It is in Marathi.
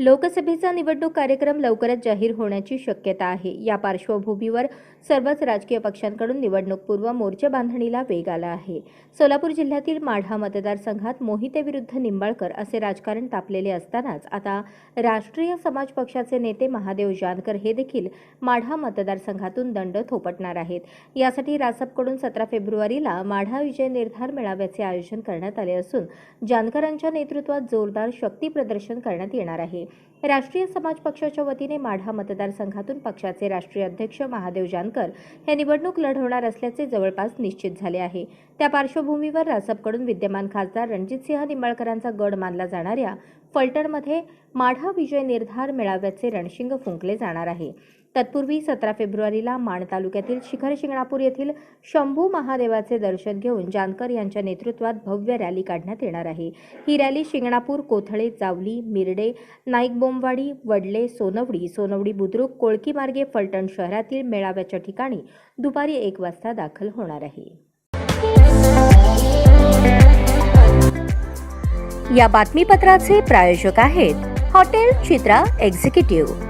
लोकसभेचा निवडणूक कार्यक्रम लवकरच जाहीर होण्याची शक्यता आहे. या पार्श्वभूमीवर सर्वच राजकीय पक्षांकडून निवडणूकपूर्व मोर्चा बांधणीला वेग आला आहे. सोलापूर जिल्ह्यातील माढा मतदारसंघात मोहिते विरुद्ध निंबाळकर असे राजकारण तापलेले असतानाच आता राष्ट्रीय समाज पक्षाचे नेते महादेव जानकर हे देखील माढा मतदारसंघातून दंड थोपटणार आहेत. यासाठी रासपकडून सतरा फेब्रुवारीला माढा विजय निर्धार मेळाव्याचे आयोजन करण्यात आले असून जानकरांच्या नेतृत्वात जोरदार शक्ती प्रदर्शन करण्यात येणार आहे. राष्ट्रीय समाज पक्षाच्या वतीने माढा मतदारसंघातून पक्षाचे राष्ट्रीय अध्यक्ष महादेव जानकर हे निवडणूक लढवणार असल्याचे जवळपास निश्चित झाले आहे. त्या पार्श्वभूमीवर रासपकडून विद्यमान खासदार रणजितसिंह निंबाळकरांचा गड मानला जाणाऱ्या फलटणमध्ये माढा विजय निर्धार मेळाव्याचे रणशिंग फुंकले जाणार आहे. तत्पूर्वी सतरा फेब्रुवारीला माण तालुक्यातील शिखर शिंगणापूर येथील शंभू महादेवाचे दर्शन घेऊन जानकर यांच्या नेतृत्वात भव्य रॅली काढण्यात येणार आहे. ही रॅली शिंगणापूर कोथळे जावली मिरडे नाईक बोंबवाडी वडले सोनवडी सोनवडी बुद्रुक कोळकी मार्गे फलटण शहरातील मेळाव्याच्या ठिकाणी दुपारी एक वाजता दाखल होणार आहे. या बातमीपत्राचे प्रायोजक आहेत हॉटेल चित्रा एक्झिक्युटिव्ह.